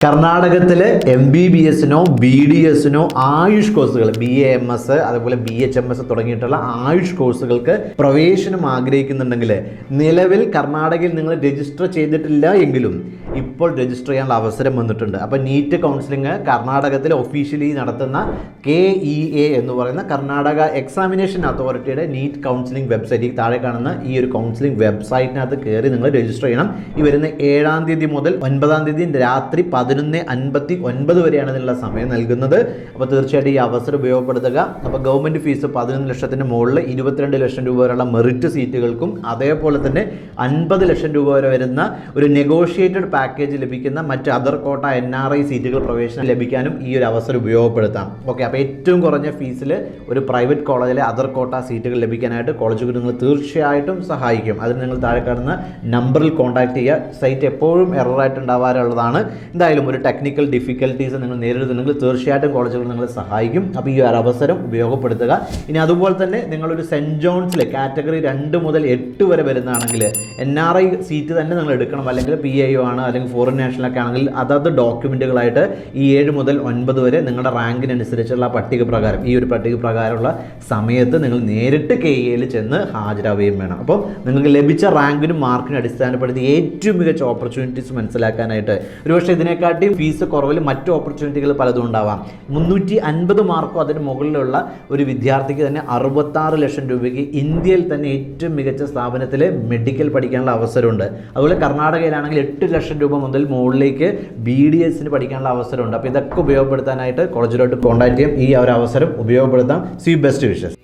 കർണാടകത്തിലെ M B B എസിനോ B D എസിനോ ആയുഷ് കോഴ്സുകൾ ബി എ എം എസ് അതുപോലെ ബി എച്ച് എം എസ് തുടങ്ങിയിട്ടുള്ള ആയുഷ് കോഴ്സുകൾക്ക് പ്രവേശനം ആഗ്രഹിക്കുന്നുണ്ടെങ്കിൽ നിലവിൽ കർണാടകയിൽ നിങ്ങൾ രജിസ്റ്റർ ചെയ്തിട്ടില്ല എങ്കിലും ഇപ്പോൾ രജിസ്റ്റർ ചെയ്യാനുള്ള അവസരം വന്നിട്ടുണ്ട്. അപ്പോൾ നീറ്റ് കൗൺസിലിംഗ് കർണാടകത്തിൽ ഒഫീഷ്യലി നടത്തുന്ന കെ ഇ എ എന്ന് പറയുന്ന കർണാടക എക്സാമിനേഷൻ അതോറിറ്റിയുടെ നീറ്റ് കൗൺസിലിംഗ് വെബ്സൈറ്റ് താഴെ കാണുന്ന ഈ ഒരു കൗൺസിലിംഗ് വെബ്സൈറ്റിനകത്ത് കയറി നിങ്ങൾ രജിസ്റ്റർ ചെയ്യണം. ഈ വരുന്ന ഏഴാം തീയതി മുതൽ ഒൻപതാം തീയതി രാത്രി പതിനൊന്ന് അൻപത്തി ഒൻപത് വരെയാണ് ഇതിനുള്ള സമയം നൽകുന്നത്. അപ്പോൾ തീർച്ചയായിട്ടും ഈ അവസരം ഉപയോഗപ്പെടുത്തുക. അപ്പോൾ ഗവൺമെന്റ് ഫീസ് പതിനൊന്ന് ലക്ഷത്തിന് മുകളിൽ ഇരുപത്തിരണ്ട് ലക്ഷം രൂപ വരെയുള്ള മെറിറ്റ് സീറ്റുകൾക്കും അതേപോലെ തന്നെ അൻപത് ലക്ഷം രൂപ വരെ വരുന്ന ഒരു നെഗോഷിയേറ്റഡ് പാക്കേജ് ലഭിക്കുന്ന മറ്റ് അതർ കോട്ട എൻ ആർ ഐ സീറ്റുകൾ പ്രവേശനം ലഭിക്കാനും ഈ ഒരു അവസരം ഉപയോഗപ്പെടുത്താം. ഓക്കെ അപ്പോൾ ഏറ്റവും കുറഞ്ഞ ഫീസിൽ ഒരു പ്രൈവറ്റ് കോളേജിലെ അതർ കോട്ട സീറ്റുകൾ ലഭിക്കാനായിട്ട് കോളേജുകൾ നിങ്ങൾ തീർച്ചയായിട്ടും സഹായിക്കും. അതിന് നിങ്ങൾ താഴെ കാണുന്ന നമ്പറിൽ കോൺടാക്ട് ചെയ്യുക. സൈറ്റ് എപ്പോഴും എററായിട്ട് ഉണ്ടാവാറുള്ളതാണ്. എന്തായാലും ഒരു ടെക്നിക്കൽ ഡിഫിക്കൽട്ടീസ് നിങ്ങൾ നേരിടുന്നുണ്ടെങ്കിൽ തീർച്ചയായിട്ടും കോളേജുകൾ നിങ്ങളെ സഹായിക്കും. അപ്പോൾ ഈ ഒരു അവസരം ഉപയോഗപ്പെടുത്തുക. ഇനി അതുപോലെ തന്നെ നിങ്ങളൊരു സെന്റ് ജോൺസിലെ കാറ്റഗറി രണ്ട് മുതൽ എട്ട് വരെ വരുന്നതാണെങ്കിൽ എൻ ആർ ഐ സീറ്റ് തന്നെ നിങ്ങൾ എടുക്കണം. അല്ലെങ്കിൽ പി ഐ ഒ ആണ് അല്ലെങ്കിൽ ഫോറിൻ നാഷണലൊക്കെ ആണെങ്കിൽ അതത് ഡോക്യുമെന്റുകളായിട്ട് ഈ ഏഴ് മുതൽ ഒൻപത് വരെ നിങ്ങളുടെ റാങ്കിനനുസരിച്ചുള്ള പട്ടിക പ്രകാരം ഈ ഒരു പട്ടിക പ്രകാരമുള്ള സമയത്ത് നിങ്ങൾ നേരിട്ട് കെ ഇയിൽ ചെന്ന് ഹാജരാവുകയും വേണം. അപ്പോൾ നിങ്ങൾക്ക് ലഭിച്ച റാങ്കിനും മാർക്കിനും അടിസ്ഥാനപ്പെടുത്തി ഏറ്റവും മികച്ച ഓപ്പർച്യൂണിറ്റീസ് മനസ്സിലാക്കാനായിട്ട് ഒരുപക്ഷെ ഇതിനെക്കാട്ടിയും ഫീസ് കുറവിൽ മറ്റു ഓപ്പർച്യൂണിറ്റികൾ പലതും ഉണ്ടാവാം. മുന്നൂറ്റി അൻപത് മാർക്കോ അതിന് മുകളിലുള്ള ഒരു വിദ്യാർത്ഥിക്ക് തന്നെ അറുപത്താറ് ലക്ഷം രൂപയ്ക്ക് ഇന്ത്യയിൽ തന്നെ ഏറ്റവും മികച്ച സ്ഥാപനത്തിൽ മെഡിക്കൽ പഠിക്കാനുള്ള അവസരമുണ്ട്. അതുപോലെ കർണാടകയിലാണെങ്കിൽ എട്ട് ലക്ഷം രൂപ മുതൽ മുകളിലേക്ക് ബി ഡി എസിന് പഠിക്കാനുള്ള അവസരമുണ്ട്. അപ്പോൾ ഇതൊക്കെ ഉപയോഗപ്പെടുത്താനായിട്ട് കോളേജിലോട്ട് കോൺടാക്ട് ചെയ്യും. ഈ ഒരു അവസരം ഉപയോഗപ്പെടുത്താം. C best wishes